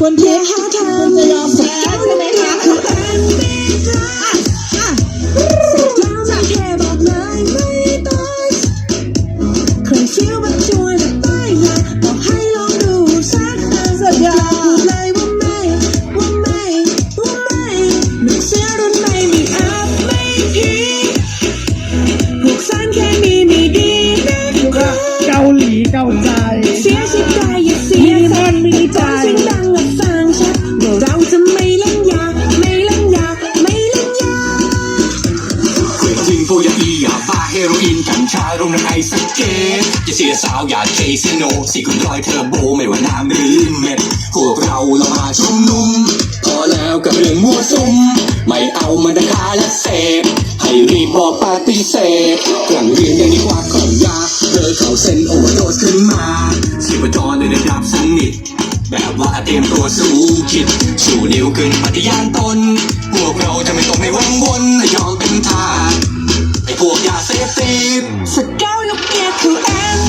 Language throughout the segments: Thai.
ดีสักภาพคุณทิพย์หาทาคุงณจะยอมแพ้ใช่ไหมคะคืออันดีรักเสร็จแล้วไม่แค่บอกเลยไม่ต้องเคยเฟี้ยวแบบชวนแต่ไม่อยากบอกให้ลองดูสักครั้งสุดยอพูดดเลยว่า บ้าเฮโรอีนกัญชาลงในไอสเกตจะเสียสาวอย่าเจซิโนสี่คุณรอยเทอร์โบไม่ว่าน้ำหรือเม็ดพวกเราเรามาชุมนุม พอแล้วกับเรื่องมั่วซุม ไม่เอามันราคาและเสพให้รีบบอกปฏิเสธกลังเรียนยังดีกว่าของยาเลิกเขาเส้นโอเวอร์โดสขึ้นมาชีพจรในระดับสนิทแบบว่าเตรียมตัวสู้คิดชูนิ้วขึ้นปฏิญาณตน พวกเราจะไม่ตกในวังวนยอมเป็นทาส พวกยาเสพติดสเกาลูกเกียคือแอน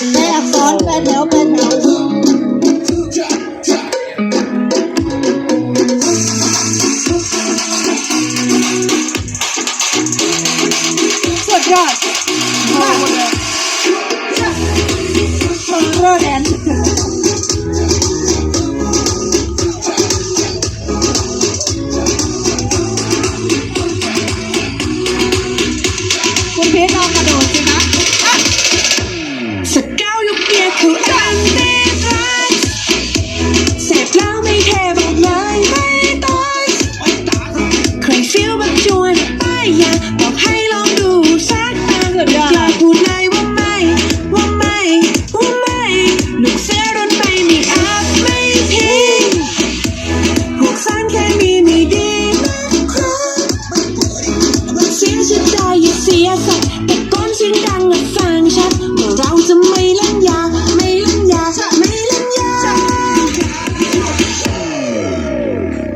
โหได้อักษรเป็นแถวเป็นแถว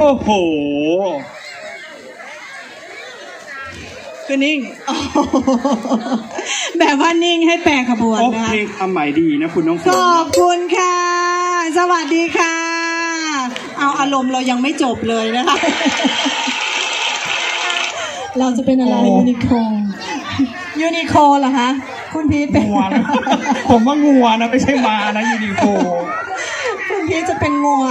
อ้โหคือนิ่งโอ้โหแบบว่านิ่งให้แปลขบวนโอ้นะเพลงความหมายดีนะคุณน้องฝขนอบคุณค่ะ สวัสดีค่ะ เอาอารมณ์เรายังไม่จบเลยนะคะ เราจะเป็นอะไรยูนิโคยูนิโคเหรอคะ คุณพีทเป็น งัวนะ ผมว่างัวนะ ไม่ใช่มานะยูนิโค คุณพีทจะเป็นงัว